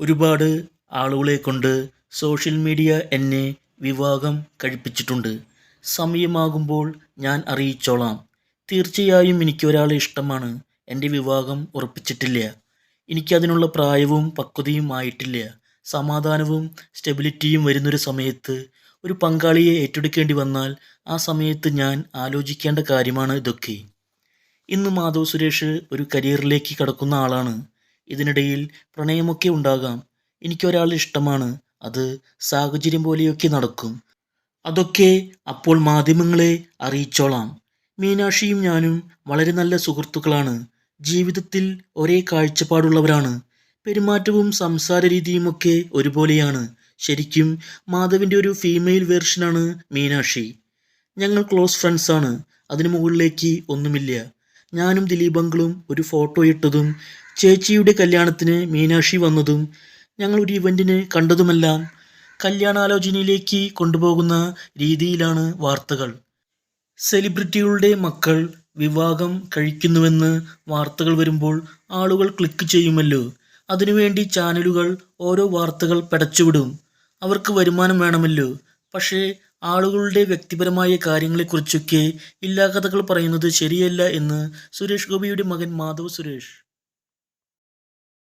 ഒരുപാട് ആളുകളെ കൊണ്ട് സോഷ്യൽ മീഡിയ എന്നെ വിവാഹം കഴിപ്പിച്ചിട്ടുണ്ട്. സമയമാകുമ്പോൾ ഞാൻ അറിയിച്ചോളാം. തീർച്ചയായും എനിക്ക് ഒരാളെ ഇഷ്ടമാണ്. എന്റെ വിവാഹം ഉറപ്പിച്ചിട്ടില്ല. എനിക്കതിനുള്ള പ്രായവും പക്വതയും ആയിട്ടില്ല. സമാധാനവും സ്റ്റെബിലിറ്റിയും വരുന്നൊരു സമയത്ത് ഒരു പങ്കാളിയെ ഏറ്റെടുക്കേണ്ടി വന്നാൽ ആ സമയത്ത് ഞാൻ ആലോചിക്കേണ്ട കാര്യമാണ് ഇതൊക്കെ. ഇന്ന് മാധവ് സുരേഷ് ഒരു കരിയറിലേക്ക് കടക്കുന്ന ആളാണ്. ഇതിനിടയിൽ പ്രണയമൊക്കെ ഉണ്ടാകാം. എനിക്കൊരാളെ ഇഷ്ടമാണ്. അത് സാഹചര്യം പോലെയൊക്കെ നടക്കും. അതൊക്കെ അപ്പോൾ മാധ്യമങ്ങളെ അറിയിച്ചോളാം. മീനാക്ഷിയും ഞാനും വളരെ നല്ല സുഹൃത്തുക്കളാണ്. ജീവിതത്തിൽ ഒരേ കാഴ്ചപ്പാടുള്ളവരാണ്. പെരുമാറ്റവും സംസാര രീതിയുമൊക്കെ ഒരുപോലെയാണ്. ശരിക്കും മാധവിന്റെ ഒരു ഫീമെയിൽ വേർഷനാണ് മീനാക്ഷി. ഞങ്ങൾ ക്ലോസ് ഫ്രണ്ട്സാണ് അതിനു മുകളിലേക്ക് ഒന്നുമില്ല. ഞാനും ദിലീപങ്കളും ഒരു ഫോട്ടോ ഇട്ടതും ചേച്ചിയുടെ കല്യാണത്തിന് മീനാക്ഷി വന്നതും ഞങ്ങൾ ഒരു ഇവന്റിന് കണ്ടതുമെല്ലാം കല്യാണാലോചനയിലേക്ക് കൊണ്ടുപോകുന്ന രീതിയിലാണ് വാർത്തകൾ. സെലിബ്രിറ്റികളുടെ മക്കൾ വിവാഹം കഴിക്കുന്നുവെന്ന് വാർത്തകൾ വരുമ്പോൾ ആളുകൾ ക്ലിക്ക് ചെയ്യുമല്ലോ. അതിനുവേണ്ടി ചാനലുകൾ ഓരോ വാർത്തകൾ പടച്ചുവിടും. അവർക്ക് വരുമാനം വേണമല്ലോ. പക്ഷേ ആളുകളുടെ വ്യക്തിപരമായ കാര്യങ്ങളെക്കുറിച്ചൊക്കെ ഇല്ലാകഥകൾ പറയുന്നത് ശരിയല്ല എന്ന് സുരേഷ് ഗോപിയുടെ മകൻ മാധവ് സുരേഷ്.